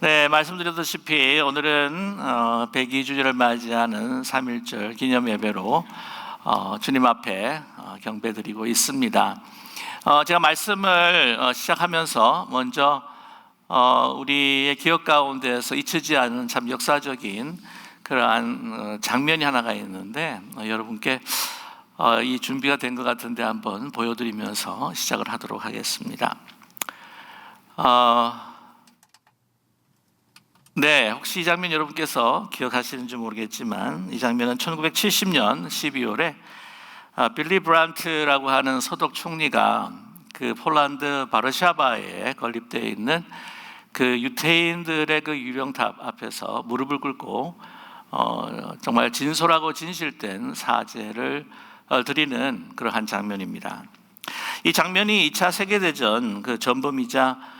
네, 말씀드렸다시피 오늘은 어, 102주년을 맞이하는 3.1절 기념 예배로 어, 주님 앞에 어, 경배드리고 있습니다. 어, 제가 말씀을 어, 시작하면서 먼저 어, 우리의 기억 가운데서 잊혀지지 않은 참 역사적인 그러한 어, 장면이 하나가 있는데 어, 여러분께 어, 이 준비가 된 것 같은데 한번 보여드리면서 시작을 하도록 하겠습니다. 어, 네, 혹시 이 장면 여러분께서 기억하시는지 모르겠지만 이 장면은 1970년 12월에 아, 빌리 브란트라고 하는 서독 총리가 그 폴란드 바르샤바에 건립되어 있는 그 유태인들의 그 유령탑 앞에서 무릎을 꿇고 어, 정말 진솔하고 진실된 사죄를 어, 드리는 그러한 장면입니다. 이 장면이 2차 세계대전 그 전범이자 어,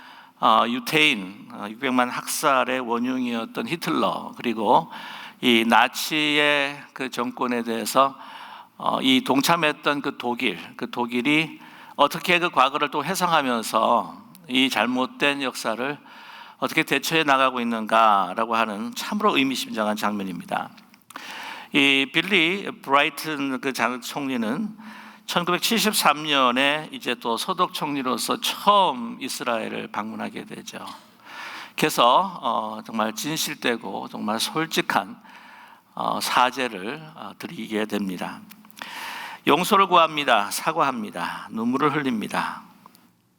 유태인 어, 600만 학살의 원흉이었던 히틀러 그리고 이 나치의 그 정권에 대해서 어, 이 동참했던 그 독일 그 독일이 어떻게 그 과거를 또 회상하면서 이 잘못된 역사를 어떻게 대처해 나가고 있는가라고 하는 참으로 의미심장한 장면입니다. 이 빌리 브라이튼 그장 총리는 1973년에 이제 또 소독 총리로서 처음 이스라엘을 방문하게 되죠. 그래서 어, 정말 진실되고 정말 솔직한 어, 사죄를 어, 드리게 됩니다. 용서를 구합니다. 사과합니다. 눈물을 흘립니다.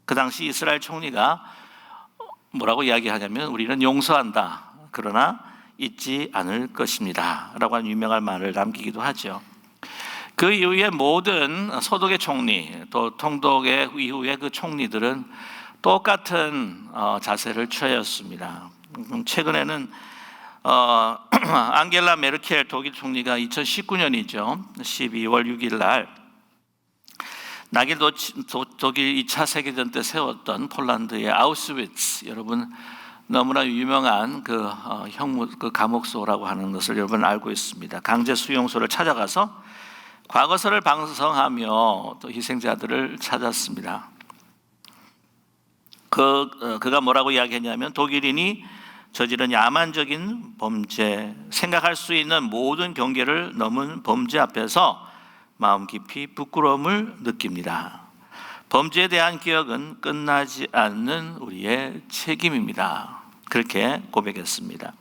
그 당시 이스라엘 총리가 뭐라고 이야기하냐면 우리는 용서한다. 그러나 잊지 않을 것입니다. 라고 하는 유명한 말을 남기기도 하죠. 그 이후에 모든 서독의 총리 또 통독의 이후에 그 총리들은 똑같은 어, 자세를 취하였습니다. 음, 최근에는 어, 앙겔라 메르켈 독일 총리가 2019년이죠. 12월 6일 날 나길 도, 독일 2차 세계전 때 세웠던 폴란드의 아우스위츠 여러분 너무나 유명한 그 어, 형무 그 감옥소라고 하는 것을 여러분 알고 있습니다. 강제 수용소를 찾아가서 과거사를 방송하며 또 희생자들을 찾았습니다. 그 어, 그가 뭐라고 이야기했냐면 독일인이 저지른 야만적인 범죄, 생각할 수 있는 모든 경계를 넘은 범죄 앞에서 마음 깊이 부끄러움을 느낍니다. 범죄에 대한 기억은 끝나지 않는 우리의 책임입니다. 그렇게 고백했습니다.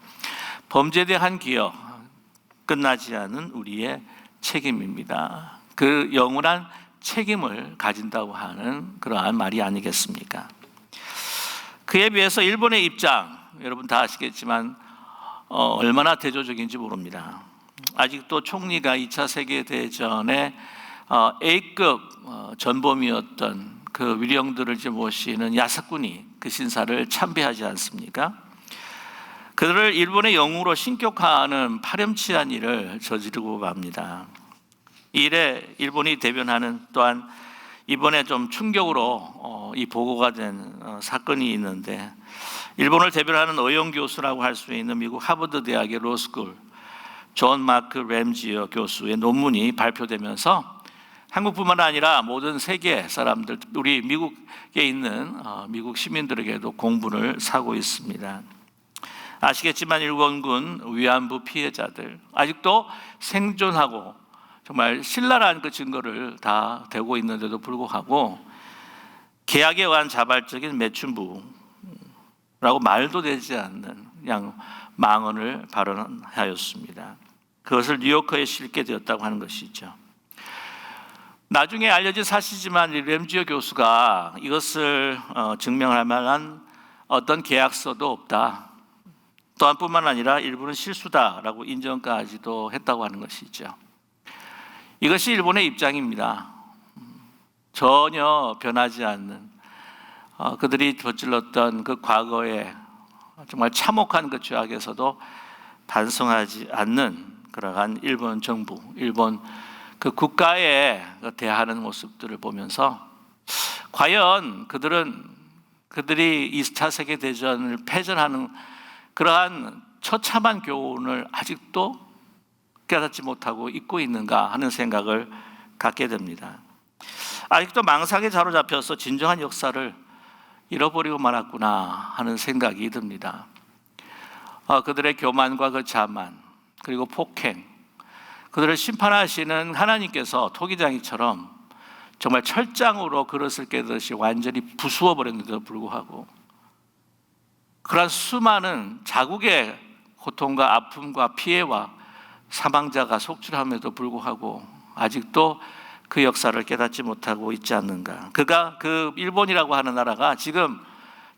범죄에 대한 기억, 끝나지 않은 우리의 책임입니다. 그 영원한 책임을 가진다고 하는 그러한 말이 아니겠습니까? 그에 비해서 일본의 입장, 여러분 다 아시겠지만 어, 얼마나 대조적인지 모릅니다. 아직도 총리가 2차 세계대전에 어, A급 어, 전범이었던 그 위령들을 모시는 야사꾼이 그 신사를 참배하지 않습니까? 그들을 일본의 영웅으로 신격화하는 파렴치한 일을 저지르고 맙니다. 이래 일본이 대변하는 또한 이번에 좀 충격으로 어, 이 보고가 된 어, 사건이 있는데 일본을 대변하는 의용 교수라고 할 수 있는 미국 하버드 대학의 로스쿨 존 마크 램지어 교수의 논문이 발표되면서 한국뿐만 아니라 모든 세계 사람들 우리 미국에 있는 어, 미국 시민들에게도 공분을 사고 있습니다. 아시겠지만 일본군 위안부 피해자들 아직도 생존하고 정말 신랄한 그 증거를 다 대고 있는데도 불구하고 계약에 의한 자발적인 매춘부라고 말도 되지 않는 그냥 망언을 발언하였습니다. 그것을 뉴요커에 실게 되었다고 하는 것이죠. 나중에 알려진 사실이지만 램지어 교수가 이것을 어, 증명할 만한 어떤 계약서도 없다. 또한 뿐만 아니라 일부는 실수다라고 인정까지도 했다고 하는 것이죠. 이것이 일본의 입장입니다. 전혀 변하지 않는 어, 그들이 저질렀던 그 과거의 정말 참혹한 그 죄악에서도 반성하지 않는 그러한 일본 정부, 일본 그 국가에 대하는 모습들을 보면서 과연 그들은 그들이 2차 세계 대전을 패전하는 그러한 처참한 교훈을 아직도 깨닫지 못하고 잊고 있는가 하는 생각을 갖게 됩니다. 아직도 망상에 사로잡혀서 진정한 역사를 잃어버리고 말았구나 하는 생각이 듭니다. 어, 그들의 교만과 그 자만 그리고 폭행 그들을 심판하시는 하나님께서 토기장이처럼 정말 철장으로 그릇을 깨듯이 완전히 부수어 버렸는데도 불구하고 그러한 수많은 자국의 고통과 아픔과 피해와 사망자가 속출함에도 불구하고 아직도 그 역사를 깨닫지 못하고 있지 않는가. 그가 그 일본이라고 하는 나라가 지금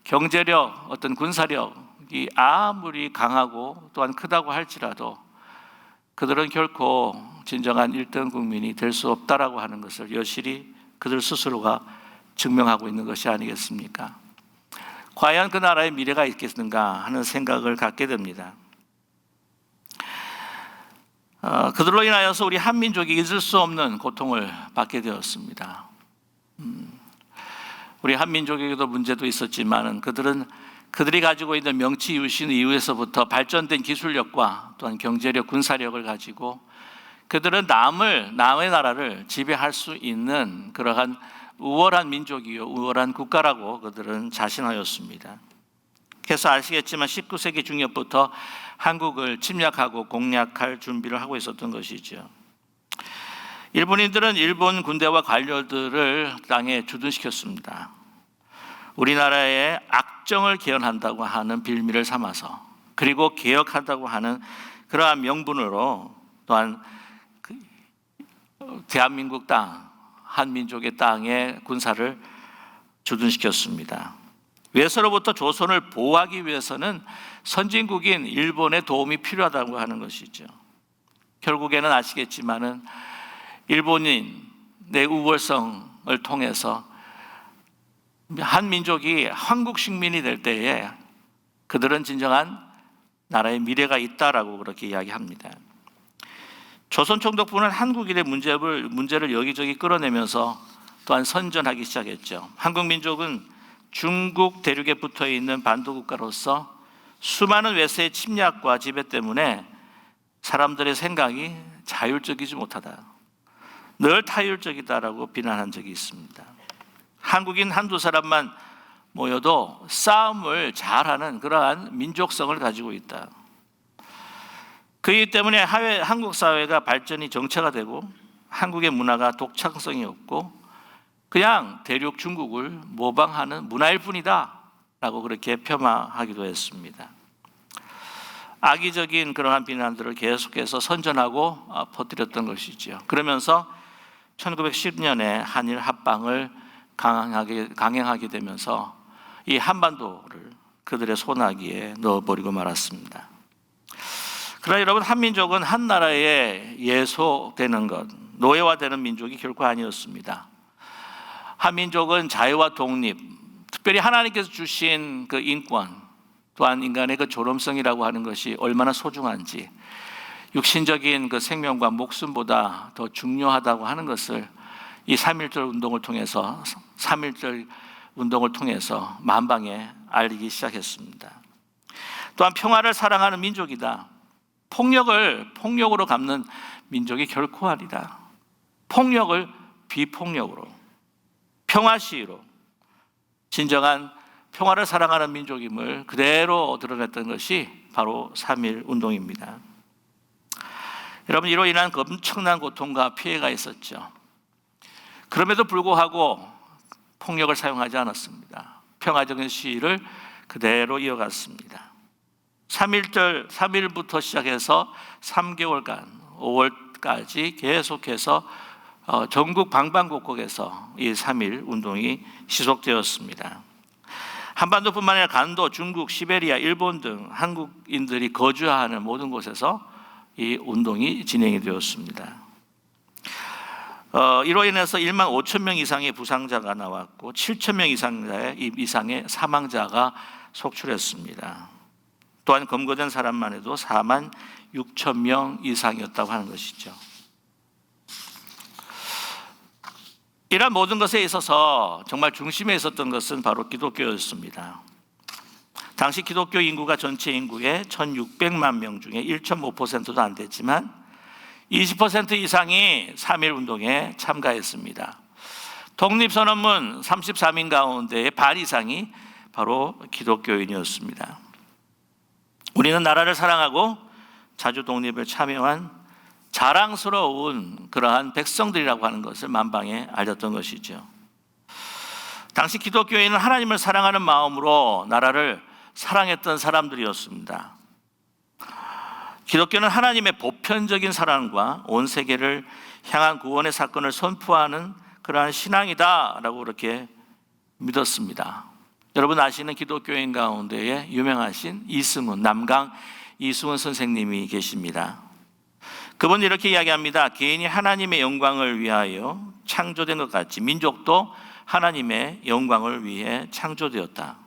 경제력, 어떤 군사력이 아무리 강하고 또한 크다고 할지라도 그들은 결코 진정한 1등 국민이 될 수 없다라고 하는 것을 여실히 그들 스스로가 증명하고 있는 것이 아니겠습니까? 과연 그 나라의 미래가 있겠는가 하는 생각을 갖게 됩니다. 어, 그들로 인하여서 우리 한민족이 잊을 수 없는 고통을 받게 되었습니다. 음, 우리 한민족에게도 문제도 있었지만은 그들은 그들이 가지고 있는 명치 유신 이후에서부터 발전된 기술력과 또한 경제력, 군사력을 가지고 그들은 남을 남의 나라를 지배할 수 있는 그러한 우월한 민족이요 우월한 국가라고 그들은 자신하였습니다. 그래서 아시겠지만 19세기 중엽부터 한국을 침략하고 공략할 준비를 하고 있었던 것이죠. 일본인들은 일본 군대와 관료들을 땅에 주둔시켰습니다. 우리나라의 악정을 개헌한다고 하는 빌미를 삼아서 그리고 개혁한다고 하는 그러한 명분으로 또한 그 대한민국 땅, 한민족의 땅에 군사를 주둔시켰습니다. 외서로부터 조선을 보호하기 위해서는 선진국인 일본의 도움이 필요하다고 하는 것이죠. 결국에는 아시겠지만은 일본인 내 우월성을 통해서 한 민족이 한국 식민이 될 때에 그들은 진정한 나라의 미래가 있다라고 그렇게 이야기합니다. 조선 총독부는 한국인의 문제를 문제를 여기저기 끌어내면서 또한 선전하기 시작했죠. 한국 민족은 중국 대륙에 붙어 있는 반도 국가로서 수많은 외세의 침략과 지배 때문에 사람들의 생각이 자율적이지 못하다. 늘 타율적이다라고 비난한 적이 있습니다. 한국인 한두 사람만 모여도 싸움을 잘하는 그러한 민족성을 가지고 있다. 그이기 때문에 한국 사회가 발전이 정체가 되고 한국의 문화가 독창성이 없고 그냥 대륙 중국을 모방하는 문화일 뿐이다. 라고 그렇게 폄하하기도 했습니다. 악의적인 그러한 비난들을 계속해서 선전하고 어, 퍼뜨렸던 것이죠. 그러면서 1910년에 한일 합방을 강하게, 강행하게 되면서 이 한반도를 그들의 소나기에 넣어버리고 말았습니다. 그러나 여러분 한민족은 한 나라에 예소되는 것, 노예화되는 민족이 결코 아니었습니다. 한민족은 자유와 독립, 특별히 하나님께서 주신 그 인권, 또한 인간의 그 존엄성이라고 하는 것이 얼마나 소중한지, 육신적인 그 생명과 목숨보다 더 중요하다고 하는 것을 이 3.1절 운동을 통해서 3.1절 운동을 통해서 만방에 알리기 시작했습니다. 또한 평화를 사랑하는 민족이다. 폭력을 폭력으로 갚는 민족이 결코 아니다. 폭력을 비폭력으로 평화 시위로 진정한 평화를 사랑하는 민족임을 그대로 드러냈던 것이 바로 3.1 운동입니다. 여러분 이로 인한 엄청난 고통과 피해가 있었죠. 그럼에도 불구하고 폭력을 사용하지 않았습니다. 평화적인 시위를 그대로 이어갔습니다. 3일절 3일부터 시작해서 3개월간 5월까지 계속해서 어, 전국 방방곡곡에서 이 3일 운동이 지속되었습니다. 한반도뿐만 아니라 간도, 중국, 시베리아, 일본 등 한국인들이 거주하는 모든 곳에서 이 운동이 진행이 되었습니다. 어, 이로 인해서 1만 5천 명 이상의 부상자가 나왔고 7천 명 이상의, 이상의 사망자가 속출했습니다. 또한 검거된 사람만 해도 4만 6천 명 이상이었다고 하는 것이죠. 이러한 모든 것에 있어서 정말 중심에 있었던 것은 바로 기독교였습니다. 당시 기독교 인구가 전체 인구의 1,600만 명 중에 1.5%도 안 됐지만 20% 이상이 3.1 운동에 참가했습니다. 독립선언문 33인 가운데 반 이상이 바로 기독교인이었습니다. 우리는 나라를 사랑하고 자주 독립을 참여한 자랑스러운 그러한 백성들이라고 하는 것을 만방에 알렸던 것이죠. 당시 기독교인은 하나님을 사랑하는 마음으로 나라를 사랑했던 사람들이었습니다. 기독교는 하나님의 보편적인 사랑과 온 세계를 향한 구원의 사건을 선포하는 그러한 신앙이다라고 그렇게 믿었습니다. 여러분 아시는 기독교인 가운데에 유명하신 이승훈 남강 이승훈 선생님이 계십니다. 그분 이렇게 이야기합니다. 개인이 하나님의 영광을 위하여 창조된 것 같이 민족도 하나님의 영광을 위해 창조되었다.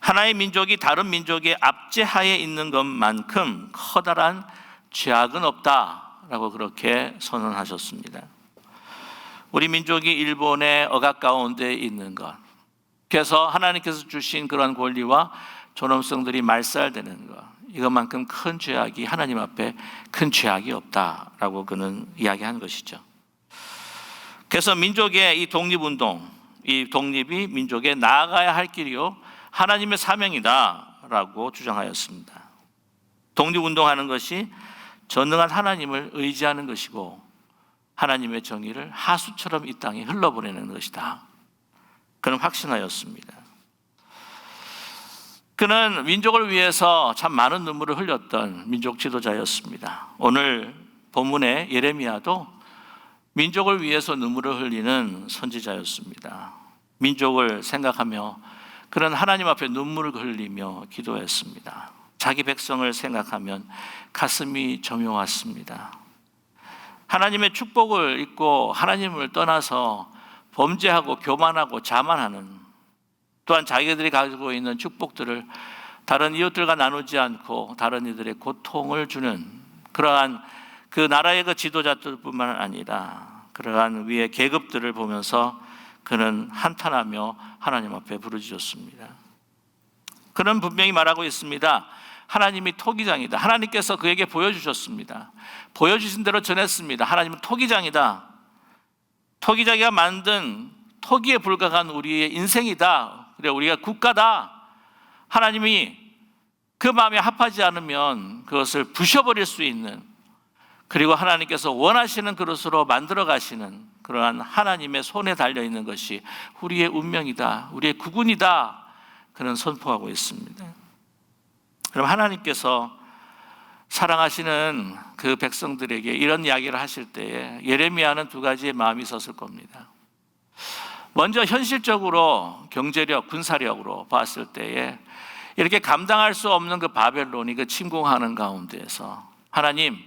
하나의 민족이 다른 민족의 압제하에 있는 것만큼 커다란 죄악은 없다라고 그렇게 선언하셨습니다. 우리 민족이 일본의 억압 가운데 있는 것. 그래서 하나님께서 주신 그런 권리와 존엄성들이 말살되는 것. 이것만큼 큰 죄악이 하나님 앞에 큰 죄악이 없다라고 그는 이야기한 것이죠. 그래서 민족의 이 독립운동, 이 독립이 민족에 나아가야 할 길이요 하나님의 사명이다라고 주장하였습니다. 독립운동하는 것이 전능한 하나님을 의지하는 것이고 하나님의 정의를 하수처럼 이 땅에 흘러보내는 것이다. 그는 확신하였습니다. 그는 민족을 위해서 참 많은 눈물을 흘렸던 민족 지도자였습니다. 오늘 본문의 예레미야도 민족을 위해서 눈물을 흘리는 선지자였습니다. 민족을 생각하며 그런 하나님 앞에 눈물을 흘리며 기도했습니다. 자기 백성을 생각하면 가슴이 저며왔습니다. 하나님의 축복을 잊고 하나님을 떠나서 범죄하고 교만하고 자만하는 또한 자기들이 가지고 있는 축복들을 다른 이웃들과 나누지 않고 다른 이들의 고통을 주는 그러한 그 나라의 그 지도자들뿐만 아니라 그러한 위의 계급들을 보면서 그는 한탄하며 하나님 앞에 부르짖었습니다. 그는 분명히 말하고 있습니다. 하나님이 토기장이다. 하나님께서 그에게 보여주셨습니다. 보여주신 대로 전했습니다. 하나님은 토기장이다. 토기장이가 만든 토기에 불과한 우리의 인생이다. 그래 우리가 국가다. 하나님이 그 마음에 합하지 않으면 그것을 부셔버릴 수 있는 그리고 하나님께서 원하시는 그릇으로 만들어 가시는 그러한 하나님의 손에 달려 있는 것이 우리의 운명이다. 우리의 구군이다. 그는 선포하고 있습니다. 그럼 하나님께서 사랑하시는 그 백성들에게 이런 이야기를 하실 때에 예레미야는 두 가지의 마음이 있었을 겁니다. 먼저 현실적으로 경제력, 군사력으로 봤을 때에 이렇게 감당할 수 없는 그 바벨론이 그 침공하는 가운데에서 하나님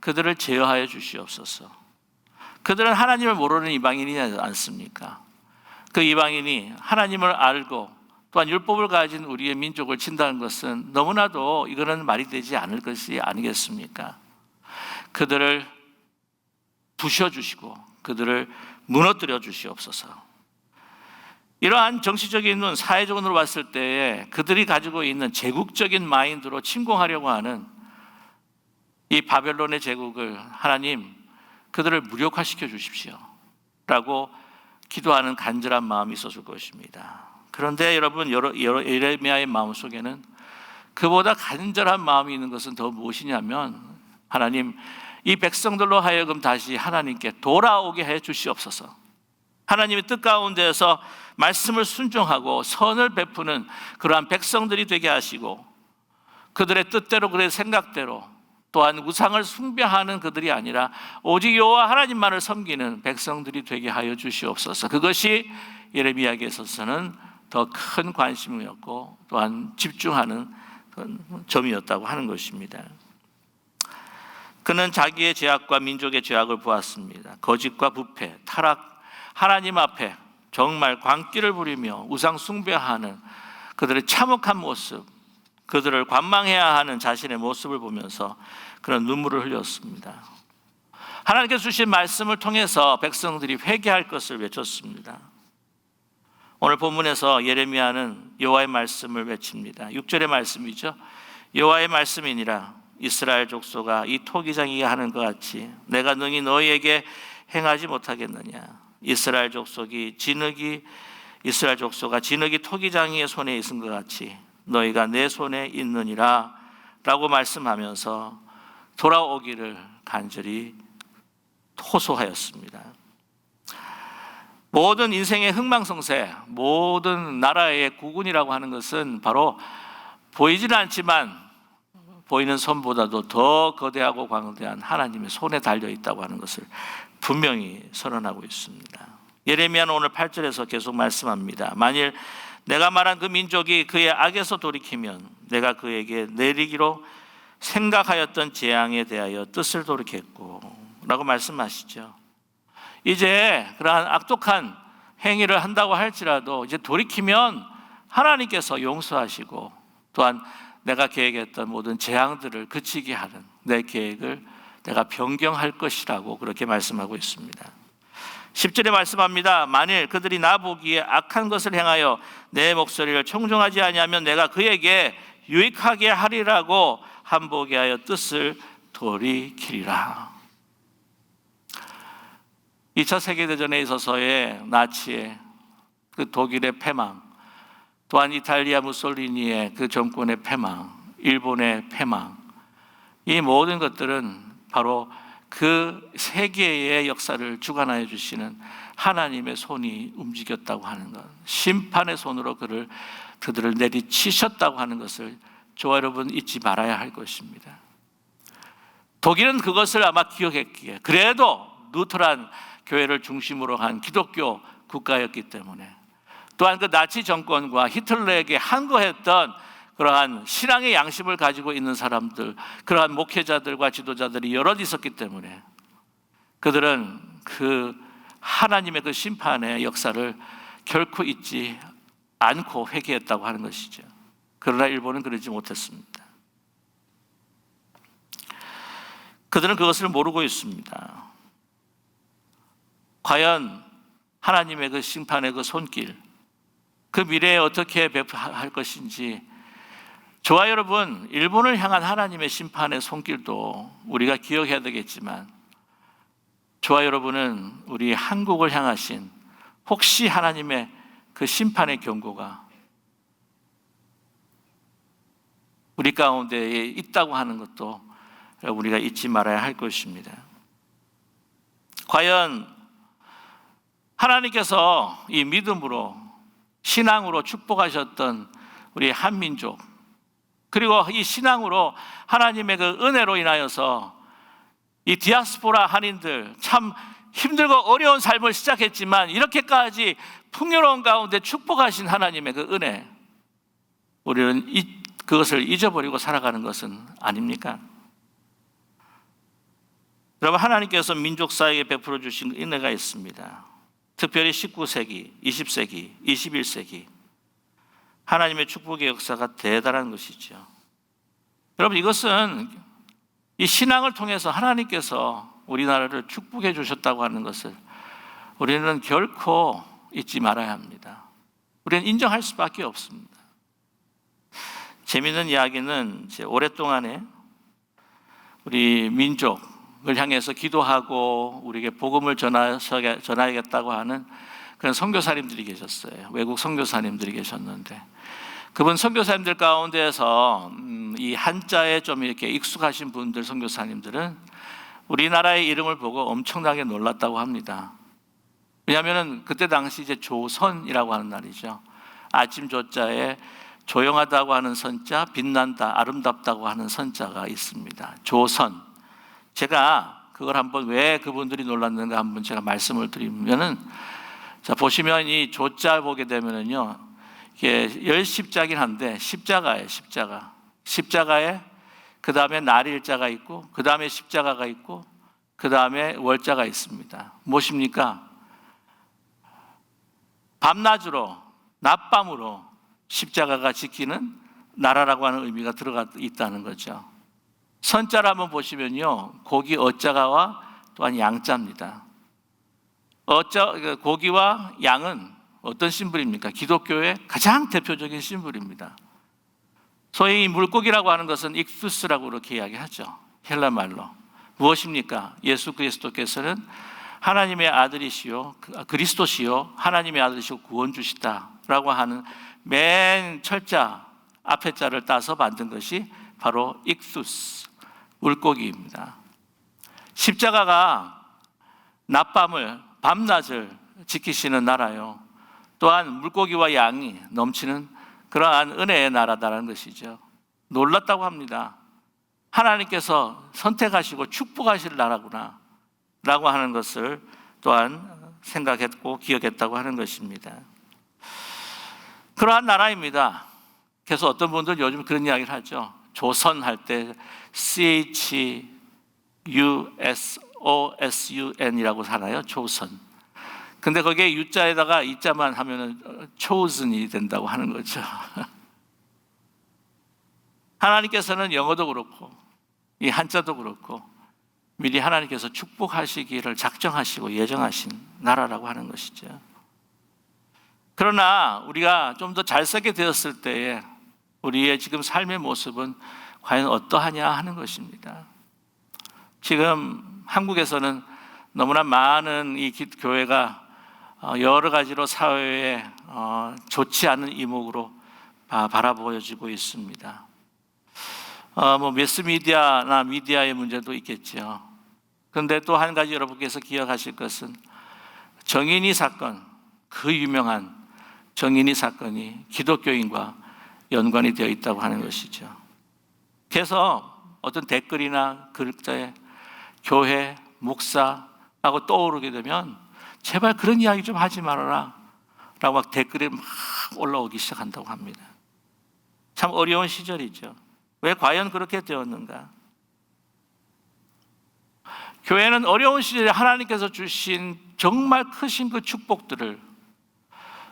그들을 제어하여 주시옵소서. 그들은 하나님을 모르는 이방인이지 않습니까? 그 이방인이 하나님을 알고 또한 율법을 가진 우리의 민족을 친다는 것은 너무나도 이거는 말이 되지 않을 것이 아니겠습니까? 그들을 부셔주시고 그들을 무너뜨려 주시옵소서. 이러한 정치적인 눈, 사회적인 눈으로 봤을 때에 그들이 가지고 있는 제국적인 마인드로 침공하려고 하는 이 바벨론의 제국을 하나님 그들을 무력화시켜 주십시오. 라고 기도하는 간절한 마음이 있었을 것입니다. 그런데 여러분, 예레미야의 마음 속에는 그보다 간절한 마음이 있는 것은 더 무엇이냐면 하나님 이 백성들로 하여금 다시 하나님께 돌아오게 해 주시옵소서. 하나님의 뜻 가운데서 말씀을 순종하고 선을 베푸는 그러한 백성들이 되게 하시고 그들의 뜻대로 그들의 생각대로 또한 우상을 숭배하는 그들이 아니라 오직 여호와 하나님만을 섬기는 백성들이 되게 하여 주시옵소서. 그것이 예레미야에게 있어서는 더 큰 관심이었고 또한 집중하는 점이었다고 하는 것입니다. 그는 자기의 죄악과 민족의 죄악을 보았습니다. 거짓과 부패, 타락, 하나님 앞에 정말 광기를 부리며 우상 숭배하는 그들의 참혹한 모습, 그들을 관망해야 하는 자신의 모습을 보면서 그런 눈물을 흘렸습니다. 하나님께서 주신 말씀을 통해서 백성들이 회개할 것을 외쳤습니다. 오늘 본문에서 예레미야는 여호와의 말씀을 외칩니다. 6절의 말씀이죠. 여호와의 말씀이니라 이스라엘 족속아 이 토기장이 하는 것 같이 내가 능히 너희에게 행하지 못하겠느냐 이스라엘 족속이 진흙이 이스라엘 족속아 진흙이 토기장이의 손에 있은 것 같이 너희가 내 손에 있느니라 라고 말씀하면서 돌아오기를 간절히 호소하였습니다. 모든 인생의 흥망성쇠, 모든 나라의 국군이라고 하는 것은 바로 보이지는 않지만 보이는 손보다도 더 거대하고 광대한 하나님의 손에 달려 있다고 하는 것을 분명히 선언하고 있습니다. 예레미야는 오늘 8절에서 계속 말씀합니다. 만일 내가 말한 그 민족이 그의 악에서 돌이키면 내가 그에게 내리기로 생각하였던 재앙에 대하여 뜻을 돌이켰고 라고 말씀하시죠. 이제 그러한 악독한 행위를 한다고 할지라도 이제 돌이키면 하나님께서 용서하시고 또한 내가 계획했던 모든 재앙들을 그치게 하는 내 계획을 내가 변경할 것이라고 그렇게 말씀하고 있습니다. 10절에 말씀합니다. 만일 그들이 나 보기에 악한 것을 행하여 내 목소리를 청종하지 아니하면 내가 그에게 유익하게 하리라고 한보게 하여 뜻을 돌이키리라. 2차 세계대전에 있어서의 나치의 그 독일의 패망, 또한 이탈리아 무솔리니의 그 정권의 패망, 일본의 패망, 이 모든 것들은 바로 그 세계의 역사를 주관하여 주시는 하나님의 손이 움직였다고 하는 것, 심판의 손으로 그를 그들을 내리치셨다고 하는 것을 저와 여러분 잊지 말아야 할 것입니다. 독일은 그것을 아마 기억했기에 그래도 루터란 교회를 중심으로 한 기독교 국가였기 때문에 또한 그 나치 정권과 히틀러에게 항거했던 그러한 신앙의 양심을 가지고 있는 사람들, 그러한 목회자들과 지도자들이 여럿 있었기 때문에 그들은 그 하나님의 그 심판의 역사를 결코 잊지 않고 회개했다고 하는 것이죠. 그러나 일본은 그러지 못했습니다. 그들은 그것을 모르고 있습니다. 과연 하나님의 그 심판의 그 손길, 그 미래에 어떻게 베풀할 것인지 저와 여러분 일본을 향한 하나님의 심판의 손길도 우리가 기억해야 되겠지만 저와 여러분은 우리 한국을 향하신 혹시 하나님의 그 심판의 경고가 우리 가운데에 있다고 하는 것도 우리가 잊지 말아야 할 것입니다. 과연 하나님께서 이 믿음으로 신앙으로 축복하셨던 우리 한민족 그리고 이 신앙으로 하나님의 그 은혜로 인하여서 이 디아스포라 한인들 참 힘들고 어려운 삶을 시작했지만 이렇게까지 풍요로운 가운데 축복하신 하나님의 그 은혜 우리는 이, 그것을 잊어버리고 살아가는 것은 아닙니까? 여러분 하나님께서 민족 사이에 베풀어 주신 은혜가 있습니다. 특별히 19세기, 20세기, 21세기 하나님의 축복의 역사가 대단한 것이죠. 여러분 이것은 이 신앙을 통해서 하나님께서 우리나라를 축복해 주셨다고 하는 것을 우리는 결코 잊지 말아야 합니다. 우리는 인정할 수밖에 없습니다. 재미있는 이야기는 오랫동안에 우리 민족을 향해서 기도하고 우리에게 복음을 전하야겠다고 하는 그런 선교사님들이 계셨어요. 외국 선교사님들이 계셨는데 그분 선교사님들 가운데서 음, 이 한자에 좀 이렇게 익숙하신 분들 선교사님들은 우리나라의 이름을 보고 엄청나게 놀랐다고 합니다. 왜냐하면 그때 당시 이제 조선이라고 하는 날이죠. 아침 조자에 조용하다고 하는 선자, 빛난다, 아름답다고 하는 선자가 있습니다. 조선. 제가 그걸 한번 왜 그분들이 놀랐는가 한번 제가 말씀을 드리면은 자 보시면 이 조자 보게 되면은요 이게 열 십자긴 한데 십자가에 십자가 십자가에 그 다음에 날일자가 있고 그 다음에 십자가가 있고 그 다음에 월자가 있습니다. 무엇입니까? 밤낮으로 낮밤으로 십자가가 지키는 나라라고 하는 의미가 들어가 있다는 거죠. 선자를 한번 보시면요. 고기 어자가와 또한 양자입니다. 어자, 그 고기와 양은 어떤 심불입니까? 기독교의 가장 대표적인 심불입니다. 소위 물고기라고 하는 것은 익투스라고 그렇게 이야기하죠. 헬라 말로. 무엇입니까? 예수 그리스도께서는 하나님의 아들이시요, 그, 그리스도시요, 하나님의 아들이시고 구원주시다라고 하는 맨 철자 앞에 자를 따서 만든 것이 바로 익수스 물고기입니다. 십자가가 낮밤을 밤낮을 지키시는 나라요. 또한 물고기와 양이 넘치는 그러한 은혜의 나라다라는 것이죠. 놀랐다고 합니다. 하나님께서 선택하시고 축복하실 나라구나 라고 하는 것을 또한 생각했고 기억했다고 하는 것입니다. 그러한 나라입니다. 그래서 어떤 분들 요즘 그런 이야기를 하죠. 조선 할 때 CH U S O S U N이라고 하나요? 조선. 근데 거기에 U자에다가 이자만 하면은 chosen이 된다고 하는 거죠. 하나님께서는 영어도 그렇고 이 한자도 그렇고 미리 하나님께서 축복하시기를 작정하시고 예정하신 나라라고 하는 것이죠. 그러나 우리가 좀 더 잘 살게 되었을 때에 우리의 지금 삶의 모습은 과연 어떠하냐 하는 것입니다. 지금 한국에서는 너무나 많은 이 기- 교회가 어, 여러 가지로 사회에 어, 좋지 않은 이목으로 바- 바라보여지고 있습니다. 어, 뭐 매스미디어나 미디어의 문제도 있겠죠. 그런데 또 한 가지 여러분께서 기억하실 것은 정인이 사건, 그 유명한 정인이 사건이 기독교인과 연관이 되어 있다고 하는 것이죠. 그래서 어떤 댓글이나 글자에 교회, 목사하고 떠오르게 되면 제발 그런 이야기 좀 하지 말아라 라고 막 댓글이 막 올라오기 시작한다고 합니다. 참 어려운 시절이죠. 왜 과연 그렇게 되었는가? 교회는 어려운 시절에 하나님께서 주신 정말 크신 그 축복들을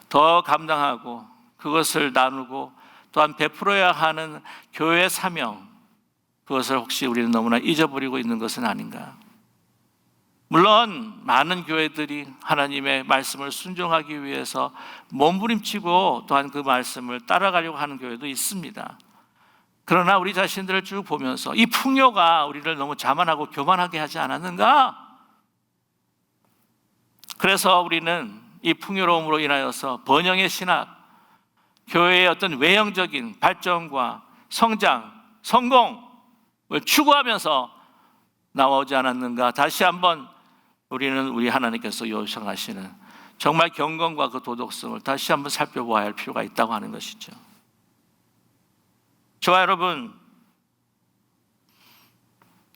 더 감당하고 그것을 나누고 또한 베풀어야 하는 교회의 사명 그것을 혹시 우리는 너무나 잊어버리고 있는 것은 아닌가? 물론 많은 교회들이 하나님의 말씀을 순종하기 위해서 몸부림치고 또한 그 말씀을 따라가려고 하는 교회도 있습니다. 그러나 우리 자신들을 쭉 보면서 이 풍요가 우리를 너무 자만하고 교만하게 하지 않았는가? 그래서 우리는 이 풍요로움으로 인하여서 번영의 신학, 교회의 어떤 외형적인 발전과 성장, 성공을 추구하면서 나오지 않았는가? 다시 한번 우리는 우리 하나님께서 요청하시는 정말 경건과 그 도덕성을 다시 한번 살펴보아야 할 필요가 있다고 하는 것이죠. 저와 여러분,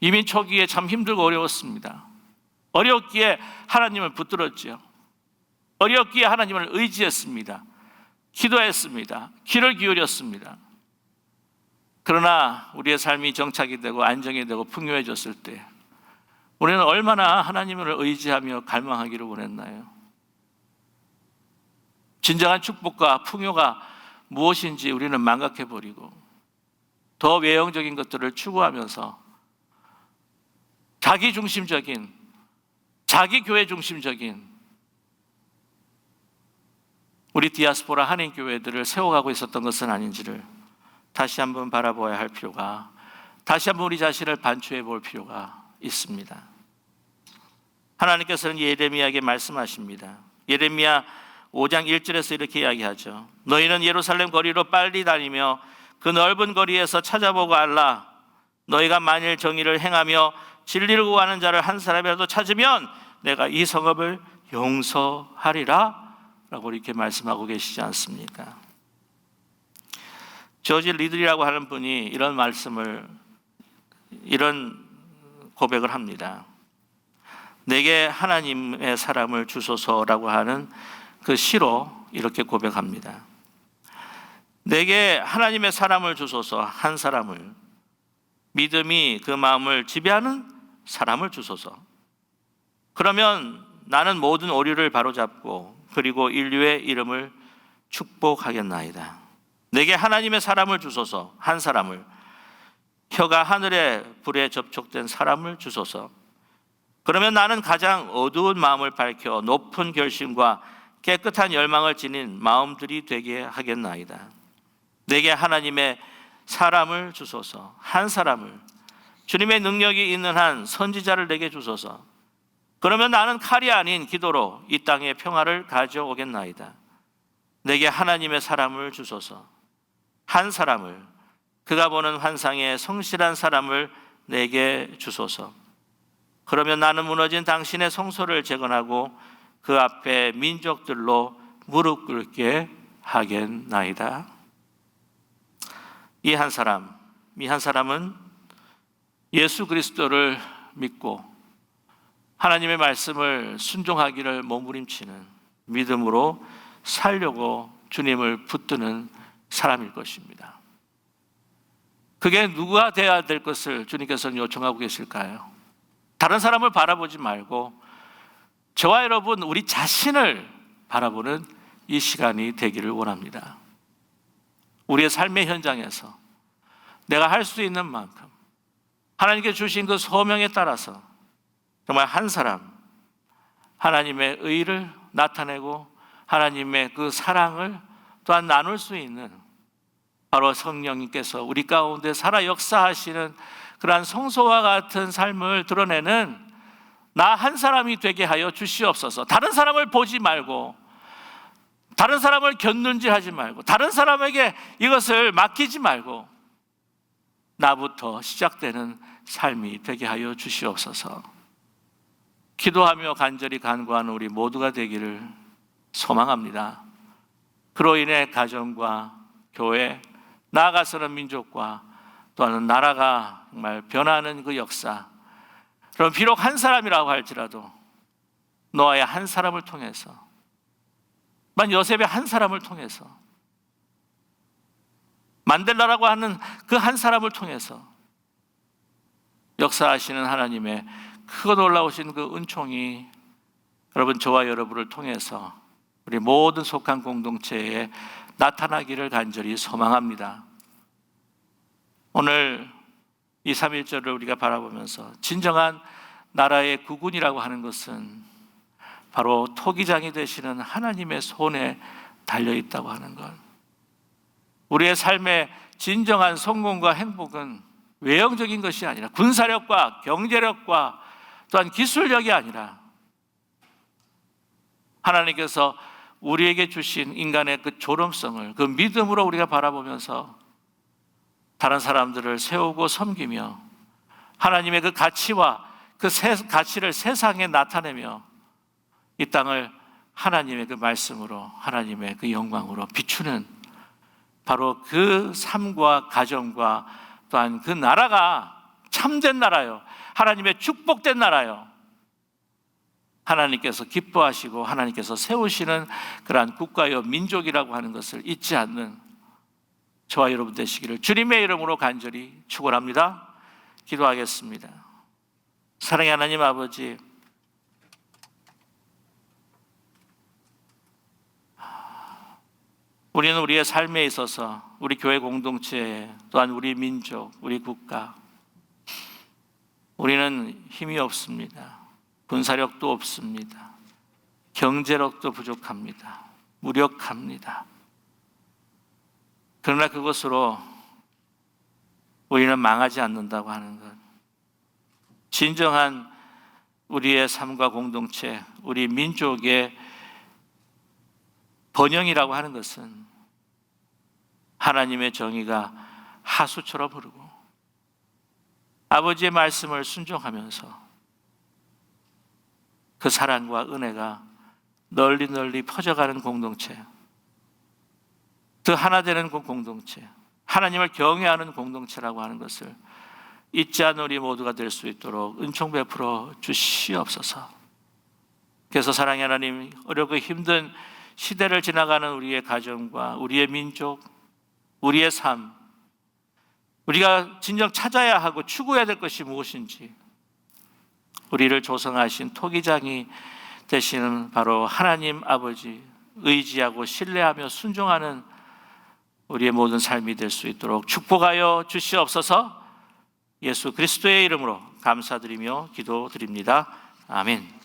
이민 초기에 참 힘들고 어려웠습니다. 어렵기에 하나님을 붙들었죠. 어렵기에 하나님을 의지했습니다. 기도했습니다. 귀를 기울였습니다. 그러나 우리의 삶이 정착이 되고 안정이 되고 풍요해졌을 때 우리는 얼마나 하나님을 의지하며 갈망하기를 원했나요? 진정한 축복과 풍요가 무엇인지 우리는 망각해 버리고 더 외형적인 것들을 추구하면서 자기 중심적인 자기 교회 중심적인 우리 디아스포라 한인 교회들을 세워가고 있었던 것은 아닌지를 다시 한번 바라보아야 할 필요가 다시 한번 우리 자신을 반추해 볼 필요가 있습니다. 하나님께서는 예레미야에게 말씀하십니다. 예레미야 5장 1절에서 이렇게 이야기하죠. 너희는 예루살렘 거리로 빨리 다니며 그 넓은 거리에서 찾아보고 알라. 너희가 만일 정의를 행하며 진리를 구하는 자를 한 사람이라도 찾으면 내가 이 성읍을 용서하리라. 라고 이렇게 말씀하고 계시지 않습니까? 저지 리들이라고 하는 분이 이런 말씀을 이런 고백을 합니다. 내게 하나님의 사람을 주소서라고 하는 그 시로 이렇게 고백합니다. 내게 하나님의 사람을 주소서 한 사람을 믿음이 그 마음을 지배하는 사람을 주소서. 그러면 나는 모든 오류를 바로잡고 그리고 인류의 이름을 축복하겠나이다. 내게 하나님의 사람을 주소서 한 사람을 혀가 하늘의 불에 접촉된 사람을 주소서. 그러면 나는 가장 어두운 마음을 밝혀 높은 결심과 깨끗한 열망을 지닌 마음들이 되게 하겠나이다. 내게 하나님의 사람을 주소서 한 사람을 주님의 능력이 있는 한 선지자를 내게 주소서. 그러면 나는 칼이 아닌 기도로 이 땅에 평화를 가져오겠나이다. 내게 하나님의 사람을 주소서. 한 사람을 그가 보는 환상에 성실한 사람을 내게 주소서. 그러면 나는 무너진 당신의 성소를 재건하고 그 앞에 민족들로 무릎 꿇게 하겠나이다. 이 한 사람, 이 한 사람은 예수 그리스도를 믿고 하나님의 말씀을 순종하기를 몸부림치는 믿음으로 살려고 주님을 붙드는 사람일 것입니다. 그게 누가 되어야 될 것을 주님께서는 요청하고 계실까요? 다른 사람을 바라보지 말고 저와 여러분 우리 자신을 바라보는 이 시간이 되기를 원합니다. 우리의 삶의 현장에서 내가 할 수 있는 만큼 하나님께 주신 그 소명에 따라서 정말 한 사람 하나님의 의를 나타내고 하나님의 그 사랑을 또한 나눌 수 있는 바로 성령님께서 우리 가운데 살아 역사하시는 그러한 성소와 같은 삶을 드러내는 나 한 사람이 되게 하여 주시옵소서. 다른 사람을 보지 말고 다른 사람을 견눈질하지 말고 다른 사람에게 이것을 맡기지 말고 나부터 시작되는 삶이 되게 하여 주시옵소서. 기도하며 간절히 간구하는 우리 모두가 되기를 소망합니다. 그로 인해 가정과 교회, 나아가서는 민족과 또한 나라가 정말 변하는 그 역사. 그럼 비록 한 사람이라고 할지라도 노아의 한 사람을 통해서, 만 요셉의 한 사람을 통해서, 만델라라고 하는 그 한 사람을 통해서 역사하시는 하나님의 크고 놀라우신 그 은총이 여러분 저와 여러분을 통해서 우리 모든 속한 공동체에 나타나기를 간절히 소망합니다. 오늘 2, 3일절을 우리가 바라보면서 진정한 나라의 구군이라고 하는 것은 바로 토기장이 되시는 하나님의 손에 달려 있다고 하는 것. 우리의 삶의 진정한 성공과 행복은 외형적인 것이 아니라 군사력과 경제력과 또한 기술력이 아니라 하나님께서 우리에게 주신 인간의 그 조름성을 그 믿음으로 우리가 바라보면서 다른 사람들을 세우고 섬기며 하나님의 그 가치와 그 세, 가치를 세상에 나타내며 이 땅을 하나님의 그 말씀으로 하나님의 그 영광으로 비추는 바로 그 삶과 가정과 또한 그 나라가 참된 나라요. 하나님의 축복된 나라요. 하나님께서 기뻐하시고 하나님께서 세우시는 그러한 국가요 민족이라고 하는 것을 잊지 않는 저와 여러분 되시기를 주님의 이름으로 간절히 축원합니다. 기도하겠습니다. 사랑의 하나님 아버지 우리는 우리의 삶에 있어서 우리 교회 공동체 또한 우리 민족, 우리 국가 우리는 힘이 없습니다. 군사력도 없습니다. 경제력도 부족합니다. 무력합니다. 그러나 그것으로 우리는 망하지 않는다고 하는 것. 진정한 우리의 삶과 공동체, 우리 민족의 번영이라고 하는 것은 하나님의 정의가 하수처럼 흐르고 아버지의 말씀을 순종하면서 그 사랑과 은혜가 널리 널리 퍼져가는 공동체, 그 하나 되는 그 공동체, 하나님을 경외하는 공동체라고 하는 것을 잊지 않는 우리 모두가 될 수 있도록 은총 베풀어 주시옵소서. 그래서 사랑의 하나님, 어렵고 힘든 시대를 지나가는 우리의 가정과 우리의 민족, 우리의 삶, 우리가 진정 찾아야 하고 추구해야 될 것이 무엇인지 우리를 조성하신 토기장이 되시는 바로 하나님 아버지 의지하고 신뢰하며 순종하는 우리의 모든 삶이 될 수 있도록 축복하여 주시옵소서 예수 그리스도의 이름으로 감사드리며 기도드립니다. 아멘.